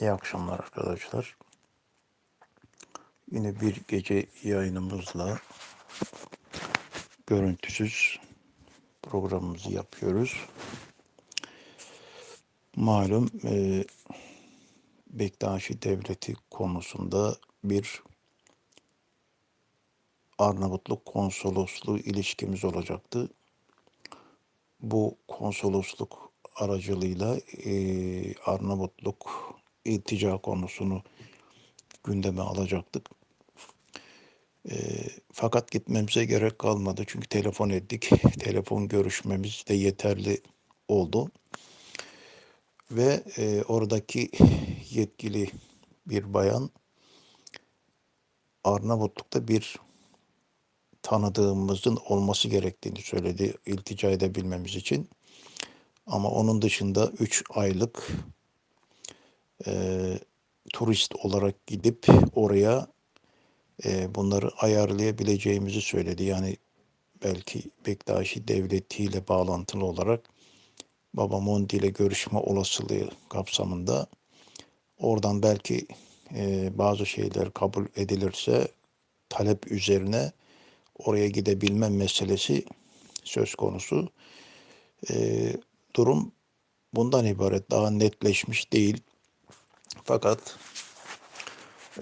İyi akşamlar arkadaşlar. Yine bir gece yayınımızla görüntüsüz programımızı yapıyoruz. Malum e, Bektaşi Devleti konusunda bir Arnavutluk konsolosluğu ilişkimiz olacaktı. Bu konsolosluk aracılığıyla e, Arnavutluk iltica konusunu gündeme alacaktık. E, fakat gitmemize gerek kalmadı çünkü telefon ettik. Telefon görüşmemiz de yeterli oldu. Ve e, oradaki yetkili bir bayan Arnavutluk'ta bir tanıdığımızın olması gerektiğini söyledi iltica edebilmemiz için. Ama onun dışında 3 aylık e, turist olarak gidip oraya e, bunları ayarlayabileceğimizi söyledi. Yani belki Bektaşi devletiyle bağlantılı olarak Baba Mondi ile görüşme olasılığı kapsamında oradan belki e, bazı şeyler kabul edilirse talep üzerine oraya gidebilme meselesi söz konusu. E, durum bundan ibaret. Daha netleşmiş değil. Fakat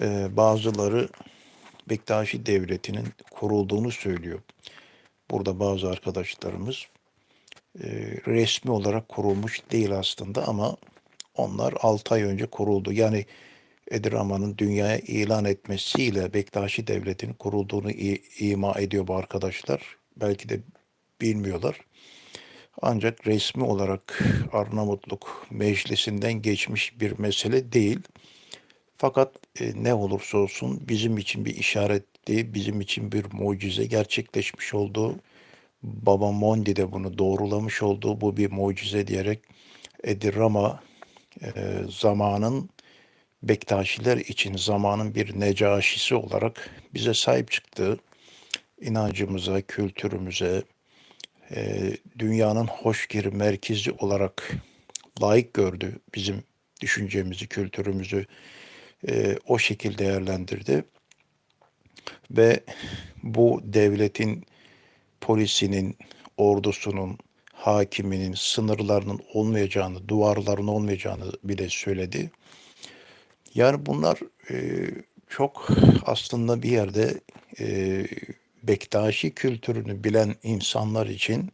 e, bazıları Bektaşi Devleti'nin kurulduğunu söylüyor. Burada bazı arkadaşlarımız e, resmi olarak kurulmuş değil aslında ama onlar 6 ay önce kuruldu. Yani Edirhama'nın dünyaya ilan etmesiyle Bektaşi Devleti'nin kurulduğunu ima ediyor bu arkadaşlar. Belki de bilmiyorlar. Ancak resmi olarak Arnavutluk Meclisi'nden geçmiş bir mesele değil. Fakat e, ne olursa olsun bizim için bir işaretti, bizim için bir mucize gerçekleşmiş oldu. Baba Mondi de bunu doğrulamış oldu. Bu bir mucize diyerek Edirama e, zamanın Bektaşiler için zamanın bir necaşisi olarak bize sahip çıktığı inancımıza, kültürümüze, e, dünyanın hoşgörü merkezi olarak layık gördü bizim düşüncemizi, kültürümüzü e, o şekilde değerlendirdi. Ve bu devletin polisinin, ordusunun, hakiminin sınırlarının olmayacağını, duvarların olmayacağını bile söyledi. Yani bunlar e, çok aslında bir yerde e, Bektaşi kültürünü bilen insanlar için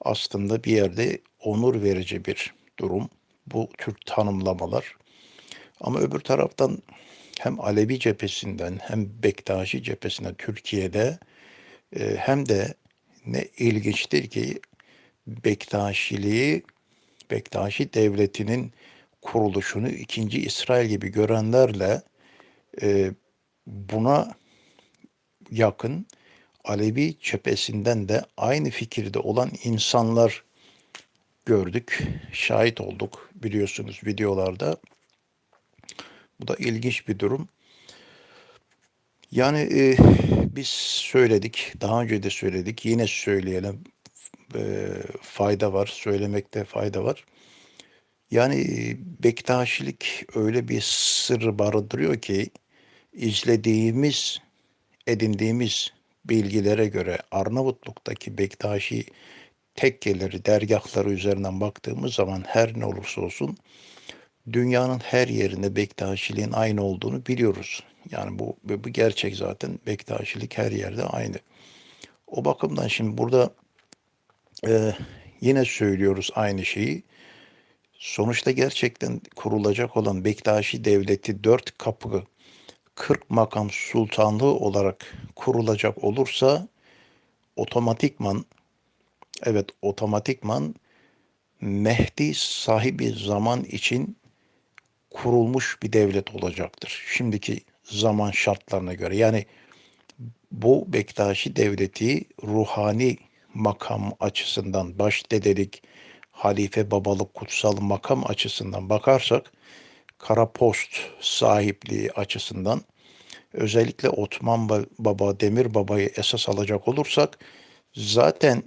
aslında bir yerde onur verici bir durum. Bu tür tanımlamalar. Ama öbür taraftan hem Alevi cephesinden hem Bektaşi cephesinden Türkiye'de e, hem de ne ilginçtir ki Bektaşiliği, Bektaşi devletinin kuruluşunu ikinci İsrail gibi görenlerle e, buna yakın Alevi cephesinden de aynı fikirde olan insanlar gördük, şahit olduk biliyorsunuz videolarda. Bu da ilginç bir durum. Yani e, biz söyledik, daha önce de söyledik, yine söyleyelim. E, fayda var, söylemekte fayda var. Yani e, Bektaşilik öyle bir sır barındırıyor ki izlediğimiz, edindiğimiz bilgilere göre Arnavutluk'taki Bektaşi tekkeleri, dergahları üzerinden baktığımız zaman her ne olursa olsun dünyanın her yerinde Bektaşiliğin aynı olduğunu biliyoruz. Yani bu, bu gerçek zaten. Bektaşilik her yerde aynı. O bakımdan şimdi burada e, yine söylüyoruz aynı şeyi. Sonuçta gerçekten kurulacak olan Bektaşi Devleti dört kapı 40 makam sultanlığı olarak kurulacak olursa otomatikman evet otomatikman Mehdi sahibi zaman için kurulmuş bir devlet olacaktır. Şimdiki zaman şartlarına göre. Yani bu Bektaşi devleti ruhani makam açısından baş dedelik, halife babalık kutsal makam açısından bakarsak Karapost sahipliği açısından özellikle Osman Baba, Demir Baba'yı esas alacak olursak zaten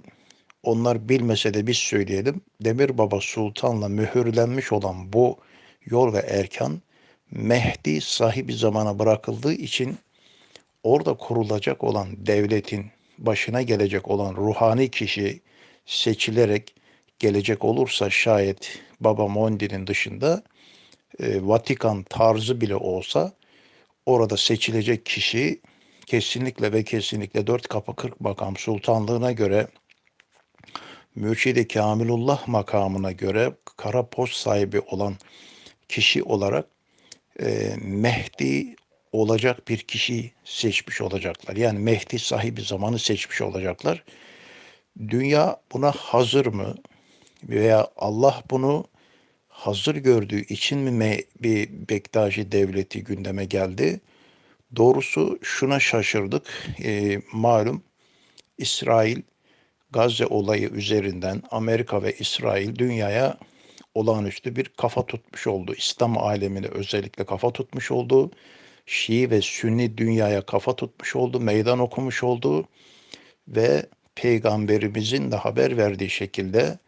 onlar bilmese de biz söyleyelim. Demir Baba Sultan'la mühürlenmiş olan bu yol ve erkan Mehdi sahibi zamana bırakıldığı için orada kurulacak olan devletin başına gelecek olan ruhani kişi seçilerek gelecek olursa şayet Baba Mondi'nin dışında e, Vatikan tarzı bile olsa orada seçilecek kişi kesinlikle ve kesinlikle dört kapı kırk makam sultanlığına göre Mürşid-i Kamilullah makamına göre kara post sahibi olan kişi olarak e, Mehdi olacak bir kişi seçmiş olacaklar. Yani Mehdi sahibi zamanı seçmiş olacaklar. Dünya buna hazır mı? Veya Allah bunu hazır gördüğü için mi bir Bektaşi devleti gündeme geldi? Doğrusu şuna şaşırdık. E, malum İsrail Gazze olayı üzerinden Amerika ve İsrail dünyaya olağanüstü bir kafa tutmuş oldu. İslam alemine özellikle kafa tutmuş oldu. Şii ve Sünni dünyaya kafa tutmuş oldu, meydan okumuş oldu ve peygamberimizin de haber verdiği şekilde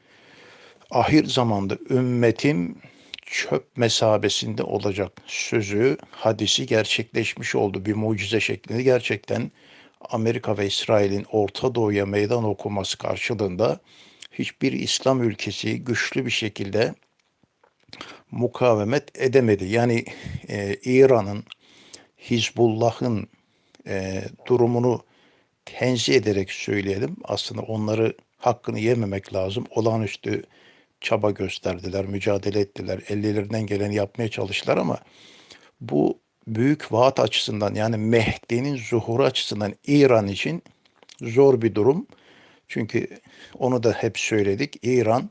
ahir zamanda ümmetim çöp mesabesinde olacak sözü, hadisi gerçekleşmiş oldu. Bir mucize şeklinde gerçekten Amerika ve İsrail'in Orta Doğu'ya meydan okuması karşılığında hiçbir İslam ülkesi güçlü bir şekilde mukavemet edemedi. Yani e, İran'ın, Hizbullah'ın e, durumunu tenzih ederek söyleyelim. Aslında onları hakkını yememek lazım. Olağanüstü çaba gösterdiler, mücadele ettiler, ellerinden geleni yapmaya çalıştılar ama bu büyük vaat açısından yani Mehdi'nin zuhuru açısından İran için zor bir durum. Çünkü onu da hep söyledik. İran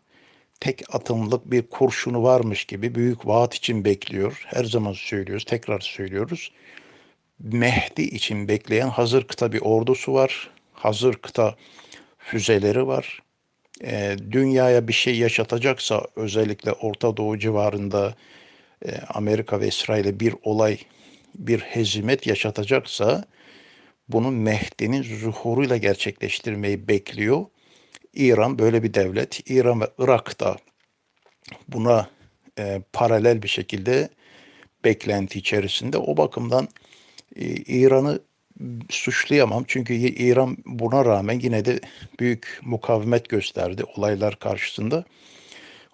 tek atımlık bir kurşunu varmış gibi büyük vaat için bekliyor. Her zaman söylüyoruz, tekrar söylüyoruz. Mehdi için bekleyen hazır kıta bir ordusu var. Hazır kıta füzeleri var. E, dünyaya bir şey yaşatacaksa özellikle Orta Doğu civarında e, Amerika ve İsrail'e bir olay, bir hezimet yaşatacaksa bunu Mehdi'nin zuhuruyla gerçekleştirmeyi bekliyor. İran böyle bir devlet. İran ve Irak da buna e, paralel bir şekilde beklenti içerisinde. O bakımdan e, İran'ı suçlayamam. Çünkü İran buna rağmen yine de büyük mukavemet gösterdi olaylar karşısında.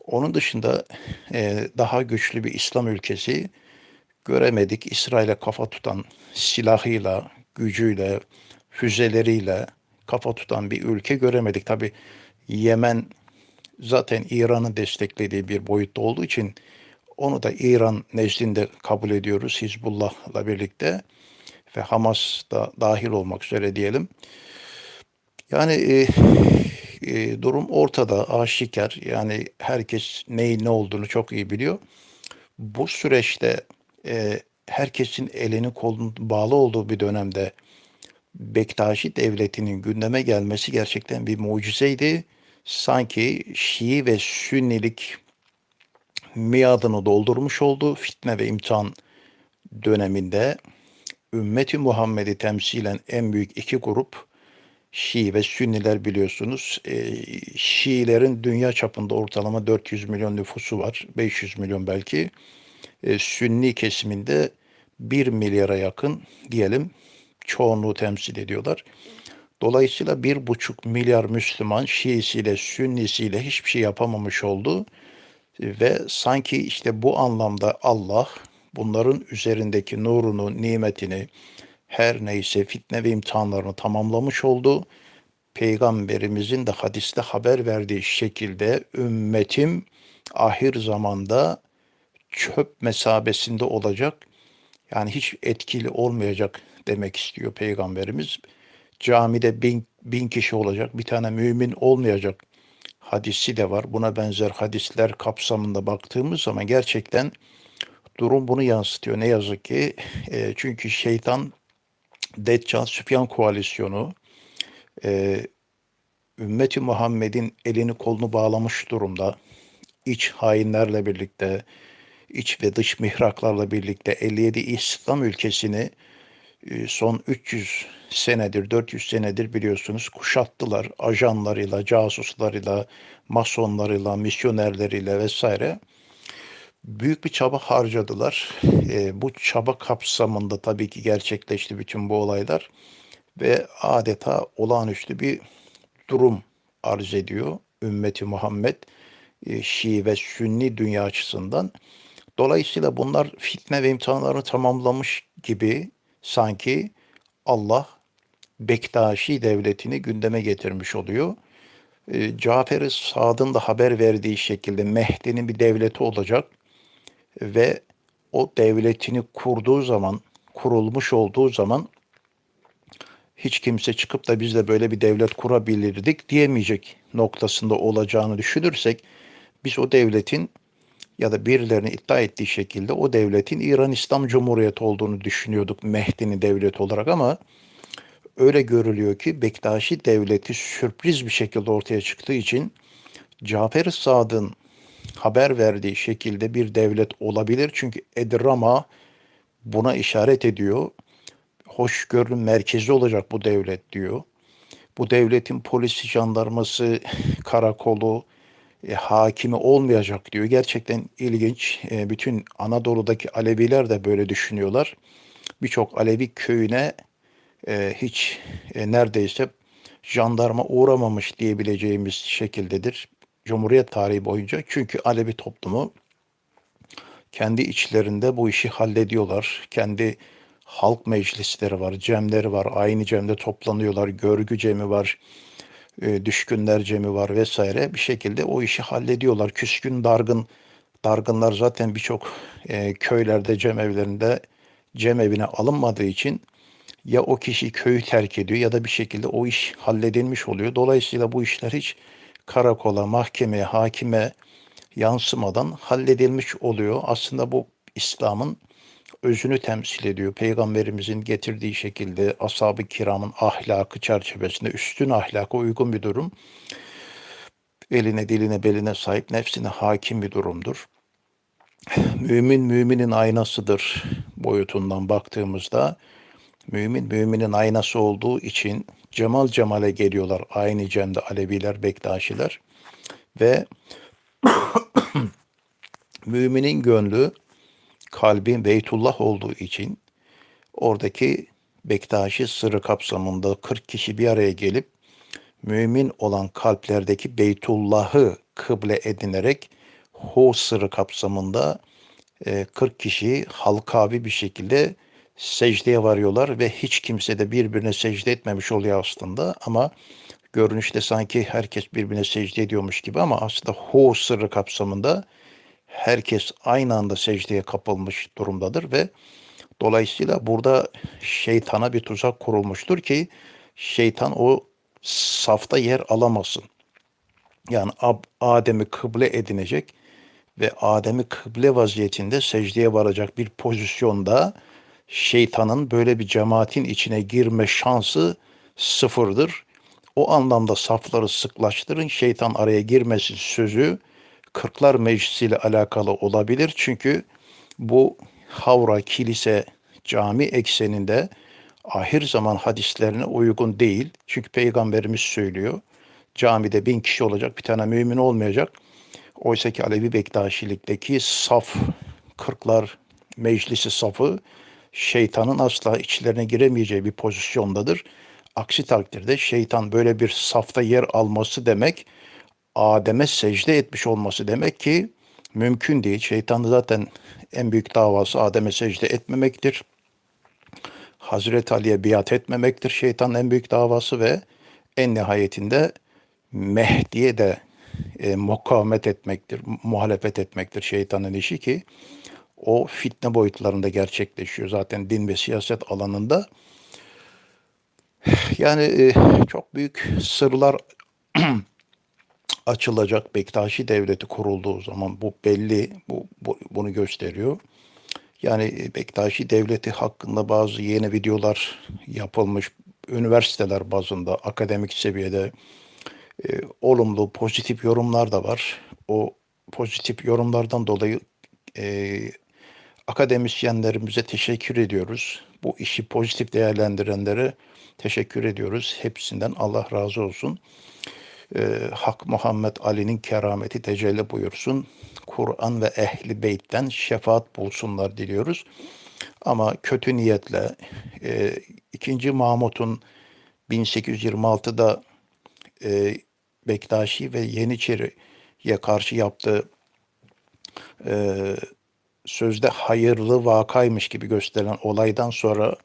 Onun dışında e, daha güçlü bir İslam ülkesi göremedik. İsrail'e kafa tutan silahıyla, gücüyle, füzeleriyle kafa tutan bir ülke göremedik. Tabi Yemen zaten İran'ın desteklediği bir boyutta olduğu için onu da İran nezdinde kabul ediyoruz Hizbullah'la birlikte ve Hamas da dahil olmak üzere diyelim. Yani e, e, durum ortada, aşikar. Yani herkes neyin ne olduğunu çok iyi biliyor. Bu süreçte e, herkesin elini kolunu bağlı olduğu bir dönemde Bektaşi devletinin gündeme gelmesi gerçekten bir mucizeydi. Sanki Şii ve Sünnilik miadını doldurmuş oldu. Fitne ve imtihan döneminde ümmeti Muhammed'i temsilen en büyük iki grup Şii ve Sünniler biliyorsunuz. E, Şiilerin dünya çapında ortalama 400 milyon nüfusu var. 500 milyon belki. E, Sünni kesiminde 1 milyara yakın diyelim çoğunluğu temsil ediyorlar. Dolayısıyla bir buçuk milyar Müslüman Şiisiyle Sünnisiyle hiçbir şey yapamamış oldu. Ve sanki işte bu anlamda Allah bunların üzerindeki nurunu, nimetini, her neyse fitne ve imtihanlarını tamamlamış oldu. Peygamberimizin de hadiste haber verdiği şekilde ümmetim ahir zamanda çöp mesabesinde olacak. Yani hiç etkili olmayacak demek istiyor Peygamberimiz. Camide bin, bin kişi olacak, bir tane mümin olmayacak hadisi de var. Buna benzer hadisler kapsamında baktığımız zaman gerçekten durum bunu yansıtıyor. Ne yazık ki e, çünkü şeytan Deccal Süfyan koalisyonu e, ümmeti Muhammed'in elini kolunu bağlamış durumda. İç hainlerle birlikte, iç ve dış mihraklarla birlikte 57 İslam ülkesini son 300 senedir, 400 senedir biliyorsunuz kuşattılar. Ajanlarıyla, casuslarıyla, masonlarıyla, misyonerleriyle vesaire. Büyük bir çaba harcadılar. Eee, bu çaba kapsamında tabii ki gerçekleşti bütün bu olaylar ve adeta olağanüstü bir durum arz ediyor ümmeti Muhammed, eee, Şii ve Sünni dünya açısından. Dolayısıyla bunlar fitne ve imtihanlarını tamamlamış gibi sanki Allah Bektaşi devletini gündeme getirmiş oluyor. Eee, Cafer-i Saad'ın da haber verdiği şekilde Mehdi'nin bir devleti olacak ve o devletini kurduğu zaman, kurulmuş olduğu zaman hiç kimse çıkıp da biz de böyle bir devlet kurabilirdik diyemeyecek noktasında olacağını düşünürsek biz o devletin ya da birilerinin iddia ettiği şekilde o devletin İran İslam Cumhuriyeti olduğunu düşünüyorduk Mehdi'nin devlet olarak ama öyle görülüyor ki Bektaşi devleti sürpriz bir şekilde ortaya çıktığı için Cafer-i Saad'ın haber verdiği şekilde bir devlet olabilir. Çünkü Edirama buna işaret ediyor. Hoşgörünün merkezi olacak bu devlet diyor. Bu devletin polisi, jandarması, karakolu, e, hakimi olmayacak diyor. Gerçekten ilginç. E, bütün Anadolu'daki Aleviler de böyle düşünüyorlar. Birçok Alevi köyüne e, hiç e, neredeyse jandarma uğramamış diyebileceğimiz şekildedir. Cumhuriyet tarihi boyunca. Çünkü Alevi toplumu kendi içlerinde bu işi hallediyorlar. Kendi halk meclisleri var, cemleri var. Aynı cemde toplanıyorlar. Görgü cemi var, e, düşkünler cemi var vesaire. Bir şekilde o işi hallediyorlar. Küskün, dargın, dargınlar zaten birçok e, köylerde, cemevlerinde cemevine alınmadığı için ya o kişi köyü terk ediyor ya da bir şekilde o iş halledilmiş oluyor. Dolayısıyla bu işler hiç karakola, mahkemeye, hakime yansımadan halledilmiş oluyor. Aslında bu İslam'ın özünü temsil ediyor. Peygamberimizin getirdiği şekilde ashab-ı kiramın ahlakı çerçevesinde üstün ahlaka uygun bir durum. Eline, diline, beline sahip, nefsine hakim bir durumdur. Mümin müminin aynasıdır boyutundan baktığımızda mümin müminin aynası olduğu için cemal cemale geliyorlar. Aynı cemde Aleviler, Bektaşiler. Ve müminin gönlü kalbi Beytullah olduğu için oradaki Bektaşi sırrı kapsamında 40 kişi bir araya gelip mümin olan kalplerdeki Beytullah'ı kıble edinerek Hu sırrı kapsamında 40 kişi halkavi bir şekilde secdeye varıyorlar ve hiç kimse de birbirine secde etmemiş oluyor aslında ama görünüşte sanki herkes birbirine secde ediyormuş gibi ama aslında Hu sırrı kapsamında herkes aynı anda secdeye kapılmış durumdadır ve dolayısıyla burada şeytana bir tuzak kurulmuştur ki şeytan o safta yer alamasın. Yani Adem'i kıble edinecek ve Adem'i kıble vaziyetinde secdeye varacak bir pozisyonda şeytanın böyle bir cemaatin içine girme şansı sıfırdır. O anlamda safları sıklaştırın, şeytan araya girmesin sözü Kırklar Meclisi ile alakalı olabilir. Çünkü bu havra, kilise, cami ekseninde ahir zaman hadislerine uygun değil. Çünkü Peygamberimiz söylüyor. Camide bin kişi olacak, bir tane mümin olmayacak. Oysa ki Alevi Bektaşilikteki saf, kırklar meclisi safı şeytanın asla içlerine giremeyeceği bir pozisyondadır. Aksi takdirde şeytan böyle bir safta yer alması demek Adem'e secde etmiş olması demek ki mümkün değil. Şeytanın zaten en büyük davası Adem'e secde etmemektir. Hazreti Ali'ye biat etmemektir şeytanın en büyük davası ve en nihayetinde Mehdi'ye de e, mukavemet etmektir, muhalefet etmektir şeytanın işi ki o fitne boyutlarında gerçekleşiyor zaten din ve siyaset alanında. Yani e, çok büyük sırlar açılacak Bektaşi devleti kurulduğu zaman bu belli bu, bu bunu gösteriyor. Yani e, Bektaşi devleti hakkında bazı yeni videolar yapılmış üniversiteler bazında akademik seviyede e, olumlu pozitif yorumlar da var. O pozitif yorumlardan dolayı e, akademisyenlerimize teşekkür ediyoruz. Bu işi pozitif değerlendirenlere teşekkür ediyoruz. Hepsinden Allah razı olsun. e, Hak Muhammed Ali'nin kerameti tecelli buyursun. Kur'an ve ehli beytten şefaat bulsunlar diliyoruz. Ama kötü niyetle e, 2. Mahmut'un 1826'da e, Bektaşi ve Yeniçeri'ye karşı yaptığı e, sözde hayırlı vakaymış gibi gösterilen olaydan sonra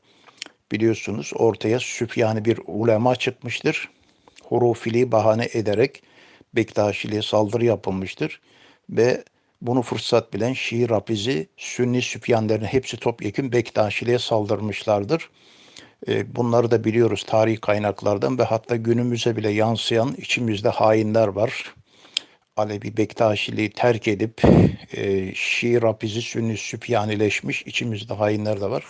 biliyorsunuz ortaya Süfyan'ı bir ulema çıkmıştır. Hurufili bahane ederek Bektaşiliğe saldırı yapılmıştır. Ve bunu fırsat bilen Şii Rafizi, Sünni Süfyanların hepsi topyekun Bektaşiliğe saldırmışlardır. E, bunları da biliyoruz tarihi kaynaklardan ve hatta günümüze bile yansıyan içimizde hainler var. Alevi Bektaşiliği terk edip e, Şii Rafizi Sünni Süfyanileşmiş içimizde hainler de var.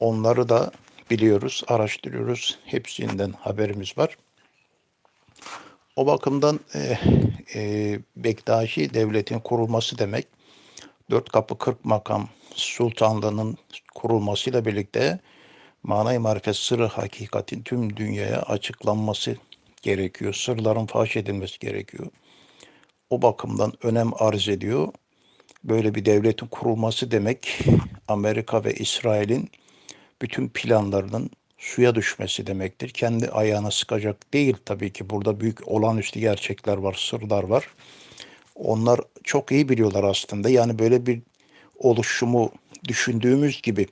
Onları da biliyoruz, araştırıyoruz. Hepsinden haberimiz var. O bakımdan e, e, Bektaşi devletin kurulması demek, dört kapı kırk makam sultanlığının kurulmasıyla birlikte manay marifet sırrı hakikatin tüm dünyaya açıklanması gerekiyor. Sırların faş edilmesi gerekiyor. O bakımdan önem arz ediyor. Böyle bir devletin kurulması demek Amerika ve İsrail'in bütün planlarının suya düşmesi demektir. Kendi ayağına sıkacak değil tabii ki. Burada büyük olağanüstü gerçekler var, sırlar var. Onlar çok iyi biliyorlar aslında. Yani böyle bir oluşumu düşündüğümüz gibi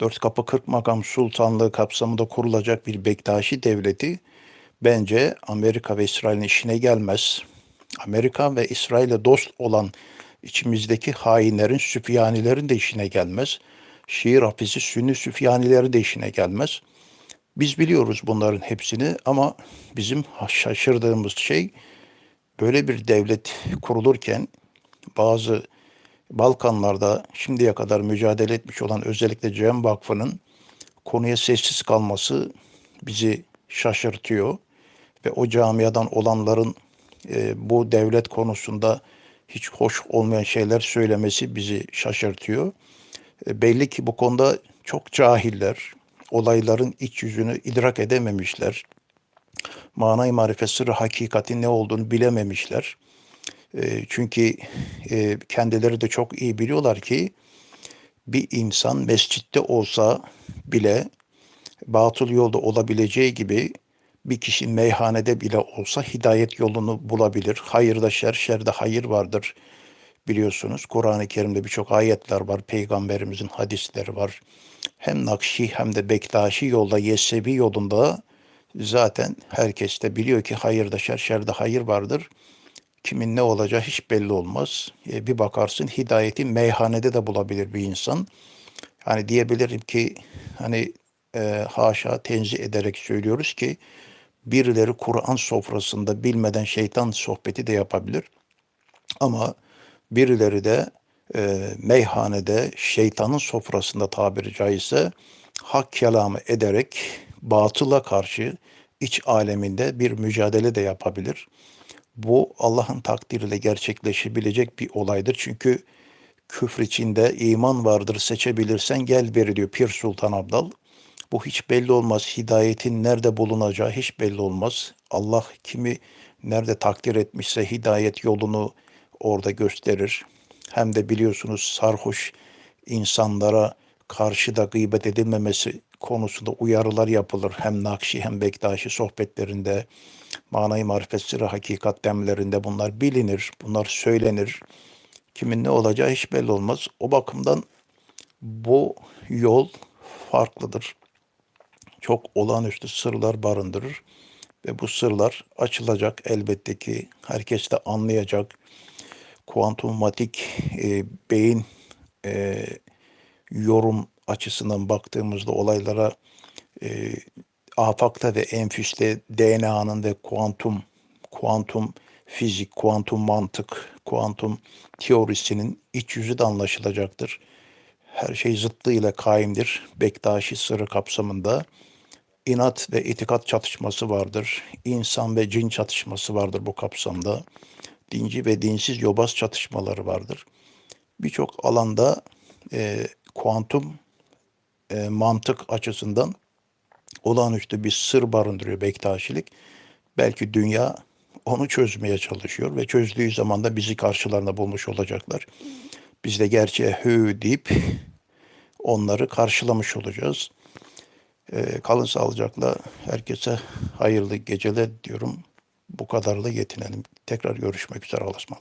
Dört Kapı Kırk Makam Sultanlığı kapsamında kurulacak bir Bektaşi devleti bence Amerika ve İsrail'in işine gelmez. Amerika ve İsrail'e dost olan içimizdeki hainlerin, Süfyanilerin de işine gelmez. Şii Rafizi, Sünni Süfyanilerin de işine gelmez. Biz biliyoruz bunların hepsini ama bizim şaşırdığımız şey böyle bir devlet kurulurken bazı Balkanlarda şimdiye kadar mücadele etmiş olan özellikle Cem Vakfı'nın konuya sessiz kalması bizi şaşırtıyor ve o camiadan olanların e, bu devlet konusunda hiç hoş olmayan şeyler söylemesi bizi şaşırtıyor. E, belli ki bu konuda çok cahiller, olayların iç yüzünü idrak edememişler. Manay marifet sırrı hakikatin ne olduğunu bilememişler. E, çünkü kendileri de çok iyi biliyorlar ki bir insan mescitte olsa bile batıl yolda olabileceği gibi bir kişi meyhanede bile olsa hidayet yolunu bulabilir. Hayırda şer, şerde hayır vardır biliyorsunuz. Kur'an-ı Kerim'de birçok ayetler var. Peygamberimizin hadisleri var. Hem Nakşi hem de Bektaşi yolda, Yesevi yolunda zaten herkes de biliyor ki hayırda şer, şerde hayır vardır. Kimin ne olacağı hiç belli olmaz. E, bir bakarsın hidayeti meyhanede de bulabilir bir insan. Hani diyebilirim ki hani e, haşa tenzih ederek söylüyoruz ki birileri Kur'an sofrasında bilmeden şeytan sohbeti de yapabilir. Ama birileri de e, meyhanede şeytanın sofrasında tabiri caizse hak kelamı ederek batıla karşı iç aleminde bir mücadele de yapabilir. Bu Allah'ın takdiriyle gerçekleşebilecek bir olaydır. Çünkü küfür içinde iman vardır seçebilirsen gel beri diyor Pir Sultan Abdal. Bu hiç belli olmaz. Hidayetin nerede bulunacağı hiç belli olmaz. Allah kimi nerede takdir etmişse hidayet yolunu orada gösterir. Hem de biliyorsunuz sarhoş insanlara karşı da gıybet edilmemesi konusunda uyarılar yapılır. Hem Nakşi hem Bektaşi sohbetlerinde, manayı marifet sırrı hakikat demlerinde bunlar bilinir, bunlar söylenir. Kimin ne olacağı hiç belli olmaz. O bakımdan bu yol farklıdır. Çok olağanüstü sırlar barındırır ve bu sırlar açılacak elbette ki herkes de anlayacak. Kuantumatik e, beyin e, yorum açısından baktığımızda olaylara e, afakta ve enfüste DNA'nın ve kuantum kuantum fizik, kuantum mantık, kuantum teorisinin iç yüzü de anlaşılacaktır. Her şey zıttıyla kaimdir. Bektaşi sırrı kapsamında inat ve itikat çatışması vardır. İnsan ve cin çatışması vardır bu kapsamda. Dinci ve dinsiz yobaz çatışmaları vardır. Birçok alanda e, kuantum e, mantık açısından olağanüstü bir sır barındırıyor Bektaşilik. Belki dünya onu çözmeye çalışıyor ve çözdüğü zaman da bizi karşılarında bulmuş olacaklar. Biz de gerçeğe hü deyip onları karşılamış olacağız. Ee, kalın sağlıcakla herkese hayırlı geceler diyorum. Bu kadarla yetinelim. Tekrar görüşmek üzere. Allah'a.